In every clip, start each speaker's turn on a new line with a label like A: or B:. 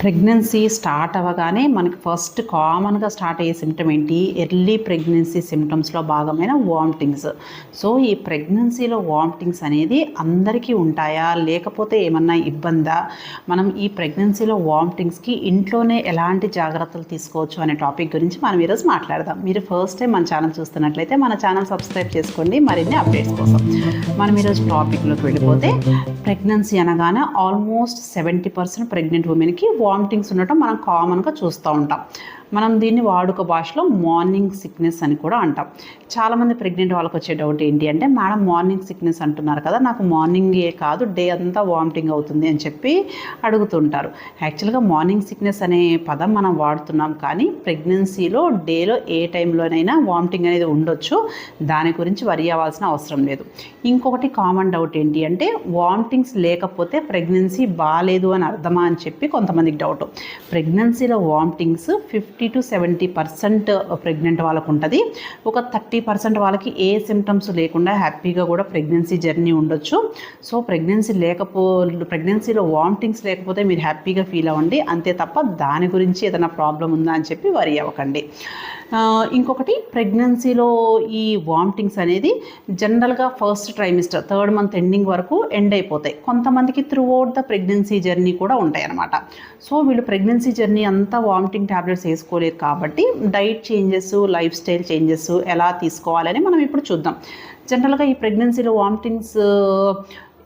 A: Pregnancy start అవ్వగానే మనకి first కామన్గా స్టార్ట్ అయ్యే సిమ్టమ్ ఏంటి? ఎర్లీ ప్రెగ్నెన్సీ సిమ్టమ్స్లో భాగమైన వామిటింగ్స్ సో ఈ ప్రెగ్నెన్సీలో వామిటింగ్స్ అనేది అందరికీ ఉంటాయా? లేకపోతే ఏమన్నా ఇబ్బందా? మనం ఈ ప్రెగ్నెన్సీలో వామిటింగ్స్కి ఇంట్లోనే ఎలాంటి జాగ్రత్తలు తీసుకోవచ్చు అనే టాపిక్ గురించి మనం ఈరోజు మాట్లాడదాం. మీరు ఫస్ట్ టైం మన ఛానల్ చూస్తున్నట్లయితే మన ఛానల్ సబ్స్క్రైబ్ చేసుకోండి. మరిన్ని అప్డేట్స్ కోసం. మనం ఈరోజు టాపిక్లోకి వెళ్ళిపోతే ప్రెగ్నెన్సీ అనగానే ఆల్మోస్ట్ సెవెంటీ పర్సెంట్ ప్రెగ్నెంట్ ఉమెన్కి వామిటింగ్స్ ఉండటం మనం కామన్గా చూస్తూ ఉంటాం. మనం దీన్ని వాడుక భాషలో మార్నింగ్ సిక్నెస్ అని కూడా అంటాం. చాలామంది ప్రెగ్నెంట్ వాళ్ళకి వచ్చే డౌట్ ఏంటి అంటే మేడం మార్నింగ్ సిక్నెస్ అంటున్నారు కదా నాకు మార్నింగే కాదు డే అంతా వామిటింగ్ అవుతుంది అని చెప్పి అడుగుతుంటారు. యాక్చువల్గా మార్నింగ్ సిక్నెస్ అనే పదం మనం వాడుతున్నాం కానీ ప్రెగ్నెన్సీలో డేలో ఏ టైంలోనైనా వామిటింగ్ అనేది ఉండొచ్చు. దాని గురించి వరి అవ్వాల్సిన అవసరం లేదు. ఇంకొకటి కామన్ డౌట్ ఏంటి అంటే వామిటింగ్స్ లేకపోతే ప్రెగ్నెన్సీ బాగాలేదు అని అర్థమా అని చెప్పి కొంతమందికి డౌట్ ప్రెగ్నెన్సీలో vomitings fifty fifty to seventy percent pregnant వాళ్ళకు ఉంటుంది ఒక థర్టీ పర్సెంట్ వాళ్ళకి ఏ సిమ్టమ్స్ లేకుండా హ్యాపీగా కూడా ప్రెగ్నెన్సీ జర్నీ ఉండొచ్చు. సో ప్రెగ్నెన్సీ లేకపో ప్రెగ్నెన్సీలో వామిటింగ్స్ లేకపోతే మీరు హ్యాపీగా ఫీల్ అవ్వండి. అంతే తప్ప దాని గురించి ఏదైనా ప్రాబ్లం ఉందా అని చెప్పి వరి అవ్వకండి. ఇంకొకటి ప్రెగ్నెన్సీలో ఈ వామిటింగ్స్ అనేది జనరల్గా first trimester third month ending వరకు ఎండ్ అయిపోతాయి. కొంతమందికి throughout the pregnancy journey కూడా ఉంటాయి అన్నమాట. సో వీళ్ళు ప్రెగ్నెన్సీ జర్నీ అంతా వామిటింగ్ ట్యాబ్లెట్స్ వేసుకోలేదు కాబట్టి diet changes life style changes ఎలా తీసుకోవాలని మనం ఇప్పుడు చూద్దాం. జనరల్గా ఈ ప్రెగ్నెన్సీలో వామిటింగ్స్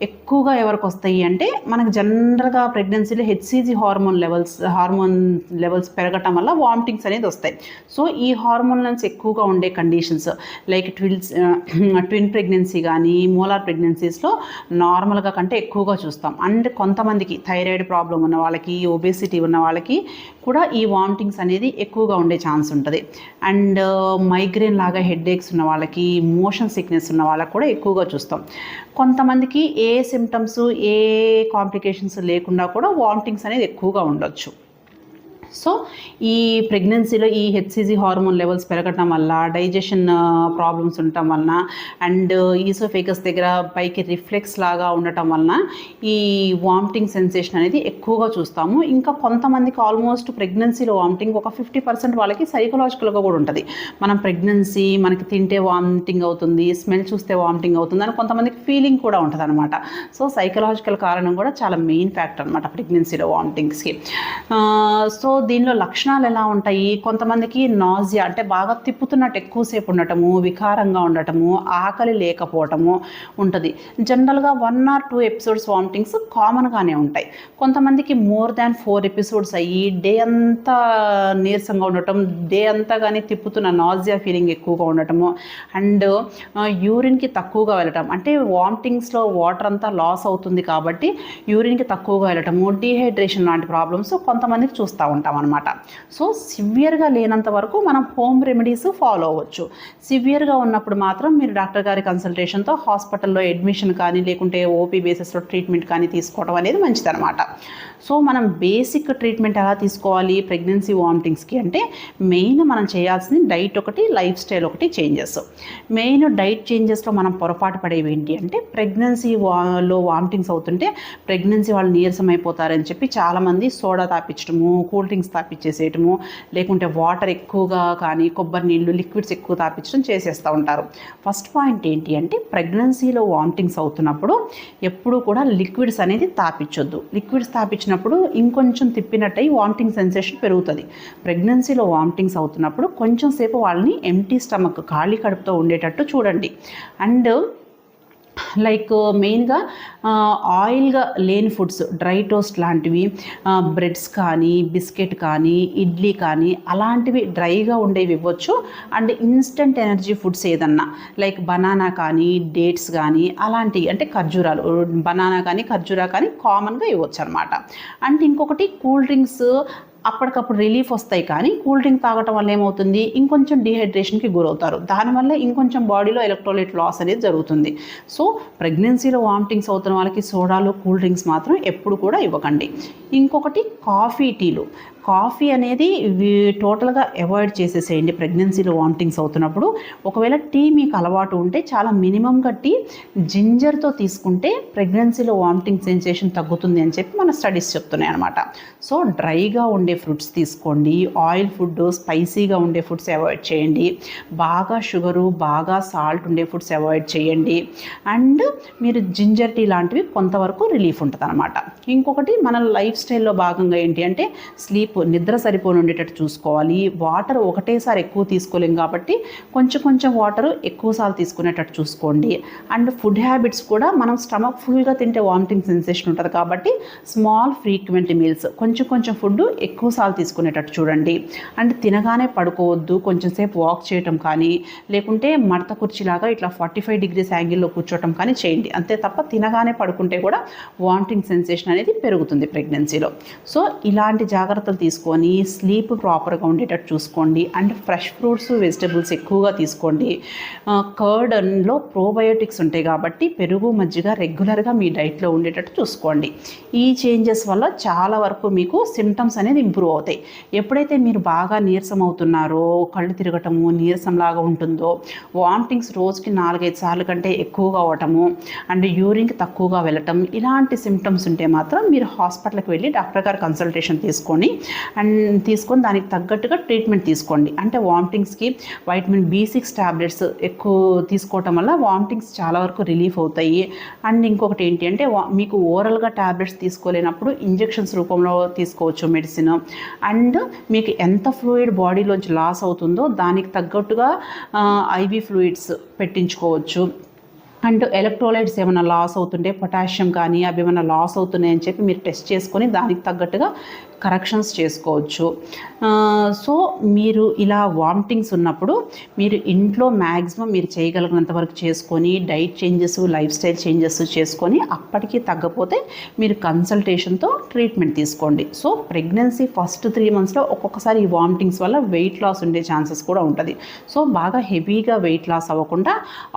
A: ఎక్కువగా ఎవరికి వస్తాయి అంటే మనకు జనరల్గా ప్రెగ్నెన్సీలో HCG hormone levels hormone levels పెరగటం వల్ల వామిటింగ్స్ అనేది వస్తాయి. సో ఈ హార్మోన్స్ ఎక్కువగా ఉండే conditions like twins twin pregnancy కానీ మోలార్ ప్రెగ్నెన్సీస్లో నార్మల్గా కంటే ఎక్కువగా చూస్తాం. అండ్ కొంతమందికి థైరాయిడ్ ప్రాబ్లం ఉన్న వాళ్ళకి ఒబేసిటీ ఉన్న వాళ్ళకి కూడా ఈ వామిటింగ్స్ అనేది ఎక్కువగా ఉండే ఛాన్స్ ఉంటుంది. అండ్ మైగ్రేన్ లాగా హెడ్ ఏక్స్ ఉన్న వాళ్ళకి మోషన్ సిక్నెస్ ఉన్న వాళ్ళకి కూడా ఎక్కువగా చూస్తాం. కొంతమందికి ఏ ఏ సిమ్టమ్స్ ఏ కాంప్లికేషన్స్ లేకుండా కూడా వామిటింగ్స్ అనేది ఎక్కువగా ఉండొచ్చు. సో ఈ ప్రెగ్నెన్సీలో ఈ హెచ్సిజీ హార్మోన్ లెవెల్స్ పెరగటం వల్ల డైజెషన్ ప్రాబ్లమ్స్ ఉండటం వలన అండ్ ఈసోఫేకస్ దగ్గర పైకి రిఫ్లెక్స్ లాగా ఉండటం వలన ఈ వామిటింగ్ సెన్సేషన్ అనేది ఎక్కువగా చూస్తాము. ఇంకా కొంతమందికి ఆల్మోస్ట్ ప్రెగ్నెన్సీలో వామిటింగ్ ఒక ఫిఫ్టీ పర్సెంట్ వాళ్ళకి సైకలాజికల్గా కూడా ఉంటుంది. మనం ప్రెగ్నెన్సీ మనకి తింటే వామిటింగ్ అవుతుంది స్మెల్ చూస్తే వామిటింగ్ అవుతుంది అని కొంతమందికి ఫీలింగ్ కూడా ఉంటుంది అనమాట సో సైకలాజికల్ కారణం కూడా చాలా మెయిన్ ఫ్యాక్టర్ అనమాట ప్రెగ్నెన్సీలో వామిటింగ్స్కి సో దీనిలో లక్షణాలు ఎలా ఉంటాయి? కొంతమందికి నాజియా అంటే బాగా తిప్పుతున్నట్టు ఎక్కువసేపు ఉండటము వికారంగా ఉండటము ఆకలి లేకపోవటము ఉంటుంది. జనరల్గా one or two episodes vomitings కామన్గానే ఉంటాయి. కొంతమందికి మోర్ దాన్ ఫోర్ ఎపిసోడ్స్ అయ్యి డే అంతా నీరసంగా ఉండటం డే అంతా కానీ తిప్పుతున్న నాజియా ఫీలింగ్ ఎక్కువగా ఉండటము అండ్ యూరిన్కి తక్కువగా వెళ్ళటం. అంటే వామిటింగ్స్లో వాటర్ అంతా లాస్ అవుతుంది కాబట్టి యూరిన్కి తక్కువగా వెళ్ళటము డీహైడ్రేషన్ లాంటి ప్రాబ్లమ్స్ కొంతమందికి చూస్తూ ఉంటాం. అనమాట సో సివియర్గా లేనంత వరకు మనం హోమ్ రెమెడీస్ ఫాలో అవ్వచ్చు. సివియర్గా ఉన్నప్పుడు మాత్రం మీరు డాక్టర్ గారి కన్సల్టేషన్తో హాస్పిటల్లో అడ్మిషన్ కానీ లేకుంటే ఓపీ బేసిస్లో ట్రీట్మెంట్ కానీ తీసుకోవడం అనేది మంచిదన్నమాట. సో మనం బేసిక్ ట్రీట్మెంట్ ఎలా తీసుకోవాలి? ప్రెగ్నెన్సీ వామిటింగ్స్కి అంటే మెయిన్ మనం చేయాల్సింది డైట్ ఒకటి లైఫ్ స్టైల్ ఒకటి చేంజెస్ మెయిన్ డైట్ చేంజెస్లో మనం పొరపాటు పడేవి ఏంటి అంటే ప్రెగ్నెన్సీ లో వామిటింగ్స్ అవుతుంటే ప్రెగ్నెన్సీ వాళ్ళు నీరసం అయిపోతారని చెప్పి చాలామంది సోడా తాపించడము కూల్ డ్రింక్స్ తాపించేసేయటము లేకుంటే వాటర్ ఎక్కువగా కానీ కొబ్బరి నీళ్ళు లిక్విడ్స్ ఎక్కువ తాపించడం చేసేస్తూ ఉంటారు. ఫస్ట్ పాయింట్ ఏంటి అంటే ప్రెగ్నెన్సీలో వామిటింగ్స్ అవుతున్నప్పుడు ఎప్పుడూ కూడా లిక్విడ్స్ అనేది తాపించొద్దు లిక్విడ్స్ తాపించిన వచ్చినప్పుడు ఇంకొంచెం తిప్పినట్టయి వామిటింగ్ సెన్సేషన్ పెరుగుతుంది. ప్రెగ్నెన్సీలో వామిటింగ్స్ అవుతున్నప్పుడు కొంచెం సేపు వాళ్ళని ఎంటీ స్టమక్ ఖాళీ కడుపుతో ఉండేటట్టు చూడండి. అండ్ లైక్ మెయిన్గా ఆయిల్గా లేని ఫుడ్స్ డ్రై టోస్ట్ లాంటివి బ్రెడ్స్ కానీ బిస్కెట్ కానీ ఇడ్లీ కానీ అలాంటివి డ్రైగా ఉండేవి ఇవ్వచ్చు. అండ్ ఇన్స్టెంట్ ఎనర్జీ ఫుడ్స్ ఏదన్నా లైక్ బనానా కానీ డేట్స్ కానీ అలాంటివి అంటే ఖర్జూరాలు బనానా కానీ ఖర్జూరా కానీ కామన్గా ఇవ్వచ్చు అనమాట అండ్ ఇంకొకటి కూల్ డ్రింక్స్ అప్పటికప్పుడు రిలీఫ్ వస్తాయి. కానీ కూల్ డ్రింక్ తాగటం వల్ల ఏమవుతుంది? ఇంకొంచెం డిహైడ్రేషన్కి గురవుతారు. దానివల్ల ఇంకొంచెం బాడీలో ఎలక్ట్రోలైట్ లాస్ అనేది జరుగుతుంది. సో ప్రెగ్నెన్సీలో వామిటింగ్స్ అవుతున్న వాళ్ళకి సోడాలు కూల్ డ్రింక్స్ మాత్రం ఎప్పుడు కూడా ఇవ్వకండి. ఇంకొకటి కాఫీ టీలు కాఫీ అనేది టోటల్గా అవాయిడ్ చేసేసేయండి. ప్రెగ్నెన్సీలో వామిటింగ్స్ అవుతున్నప్పుడు. ఒకవేళ టీ మీకు అలవాటు ఉంటే చాలా మినిమంగా టీ జింజర్తో తీసుకుంటే ప్రెగ్నెన్సీలో వామిటింగ్ సెన్సేషన్ తగ్గుతుంది అని చెప్పి మన స్టడీస్ చెప్తున్నాయి అనమాట సో డ్రైగా ఉండే ఫ్రూట్స్ తీసుకోండి. ఆయిల్ ఫుడ్ స్పైసీగా ఉండే ఫుడ్స్ అవాయిడ్ చేయండి. బాగా షుగరు బాగా సాల్ట్ ఉండే ఫుడ్స్ అవాయిడ్ చేయండి. అండ్ మీరు జింజర్ టీ లాంటివి కొంతవరకు రిలీఫ్ ఉంటుంది అనమాట ఇంకొకటి మన లైఫ్ స్టైల్లో భాగంగా ఏంటి అంటే స్లీప్ నిద్ర సరిపోని ఉండేటట్టు చూసుకోవాలి. వాటర్ ఒకటేసారి ఎక్కువ తీసుకోలేం కాబట్టి కొంచెం కొంచెం వాటర్ ఎక్కువసార్లు తీసుకునేటట్టు చూసుకోండి. అండ్ ఫుడ్ హ్యాబిట్స్ కూడా మనం స్టమక్ ఫుల్గా తింటే వామిటింగ్ సెన్సేషన్ ఉంటుంది కాబట్టి స్మాల్ ఫ్రీక్వెంట్ మీల్స్ కొంచెం కొంచెం ఫుడ్ ఎక్కువసార్లు తీసుకునేటట్టు చూడండి. అండ్ తినగానే పడుకోవద్దు కొంచెం సేపు వాక్ చేయటం కానీ లేకుంటే మడత కుర్చీలాగా ఇట్లా ఫార్టీ ఫైవ్ డిగ్రీస్ యాంగిల్లో కూర్చోవటం కానీ చేయండి. అంతే తప్ప తినగానే పడుకుంటే కూడా వామిటింగ్ సెన్సేషన్ అనేది పెరుగుతుంది ప్రెగ్నెన్సీలో. సో ఇలాంటి జాగ్రత్తలు తీసుకొని స్లీప్ ప్రాపర్గా ఉండేటట్టు చూసుకోండి. అండ్ ఫ్రెష్ ఫ్రూట్స్ వెజిటబుల్స్ ఎక్కువగా తీసుకోండి. కర్డ్లో ప్రోబయోటిక్స్ ఉంటాయి కాబట్టి పెరుగు మజ్జిగ రెగ్యులర్గా మీ డైట్లో ఉండేటట్టు చూసుకోండి. ఈ చేంజెస్ వల్ల చాలా వరకు మీకు సిమ్టమ్స్ అనేది ఇంప్రూవ్ అవుతాయి. ఎప్పుడైతే మీరు బాగా నీరసం అవుతున్నారో కళ్ళు తిరగటము నీరసంలాగా ఉంటుందో వామిటింగ్స్ రోజుకి నాలుగైదు సార్లు కంటే ఎక్కువగా అవటము అండ్ యూరిన్కి తక్కువగా వెళ్ళటం ఇలాంటి సిమ్టమ్స్ ఉంటే మాత్రం మీరు హాస్పిటల్కి వెళ్ళి డాక్టర్ గారు కన్సల్టేషన్ తీసుకొని అండ్ తీసుకొని దానికి తగ్గట్టుగా ట్రీట్మెంట్ తీసుకోండి. అంటే వామిటింగ్స్కి వైటమిన్ బి సిక్స్ ట్యాబ్లెట్స్ ఎక్కువ తీసుకోవటం వల్ల వామిటింగ్స్ చాలా వరకు రిలీఫ్ అవుతాయి. అండ్ ఇంకొకటి ఏంటి అంటే వా- మీకు ఓరల్గా ట్యాబ్లెట్స్ తీసుకోలేనప్పుడు ఇంజెక్షన్స్ రూపంలో తీసుకోవచ్చు మెడిసిన్. అండ్ మీకు ఎంత ఫ్లూయిడ్ బాడీలోంచి లాస్ అవుతుందో దానికి తగ్గట్టుగా ఐవి ఫ్లూయిడ్స్ పెట్టించుకోవచ్చు. అండ్ ఎలక్ట్రోలైట్స్ ఏమైనా లాస్ అవుతుంటే పొటాషియం కానీ అవి ఏమైనా లాస్ అవుతున్నాయని చెప్పి మీరు టెస్ట్ చేసుకొని దానికి తగ్గట్టుగా కరెక్షన్స్ చేసుకోవచ్చు. సో మీరు ఇలా వామిటింగ్స్ ఉన్నప్పుడు మీరు ఇంట్లో మ్యాక్సిమం మీరు చేయగలిగినంత వరకు చేసుకొని diet changes life style changes చేసుకొని అప్పటికి తగ్గపోతే మీరు కన్సల్టేషన్తో ట్రీట్మెంట్ తీసుకోండి. సో ప్రెగ్నెన్సీ ఫస్ట్ త్రీ మంత్స్లో ఒక్కొక్కసారి ఈ వామిటింగ్స్ వల్ల వెయిట్ లాస్ ఉండే ఛాన్సెస్ కూడా ఉంటుంది. సో బాగా హెవీగా వెయిట్ లాస్ అవ్వకుండా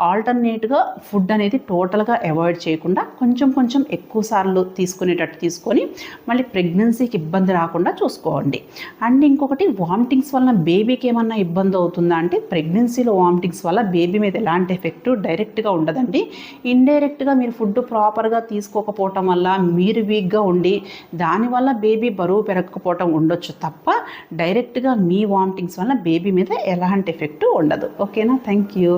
A: ఆల్టర్నేట్గా ఫుడ్ అనేది టోటల్గా అవాయిడ్ చేయకుండా కొంచెం కొంచెం ఎక్కువ సార్లు తీసుకునేటట్టు తీసుకొని మళ్ళీ ప్రెగ్నెన్సీకి ఇబ్బంది రాకుండా చూసుకోండి. అండ్ ఇంకొకటి వామిటింగ్స్ వలన బేబీకి ఏమన్నా ఇబ్బంది అవుతుందా అంటే ప్రెగ్నెన్సీలో వామిటింగ్స్ వల్ల బేబీ మీద ఎలాంటి ఎఫెక్ట్ డైరెక్ట్గా ఉండదండి. ఇండైరెక్ట్గా మీరు ఫుడ్ ప్రాపర్గా తీసుకోకపోవటం వల్ల మీరు వీక్గా ఉండి దానివల్ల బేబీ బరువు పెరగకపోవటం ఉండొచ్చు తప్ప డైరెక్ట్గా మీ వామిటింగ్స్ వల్ల బేబీ మీద ఎలాంటి ఎఫెక్ట్ ఉండదు. ఓకేనా? Thank you.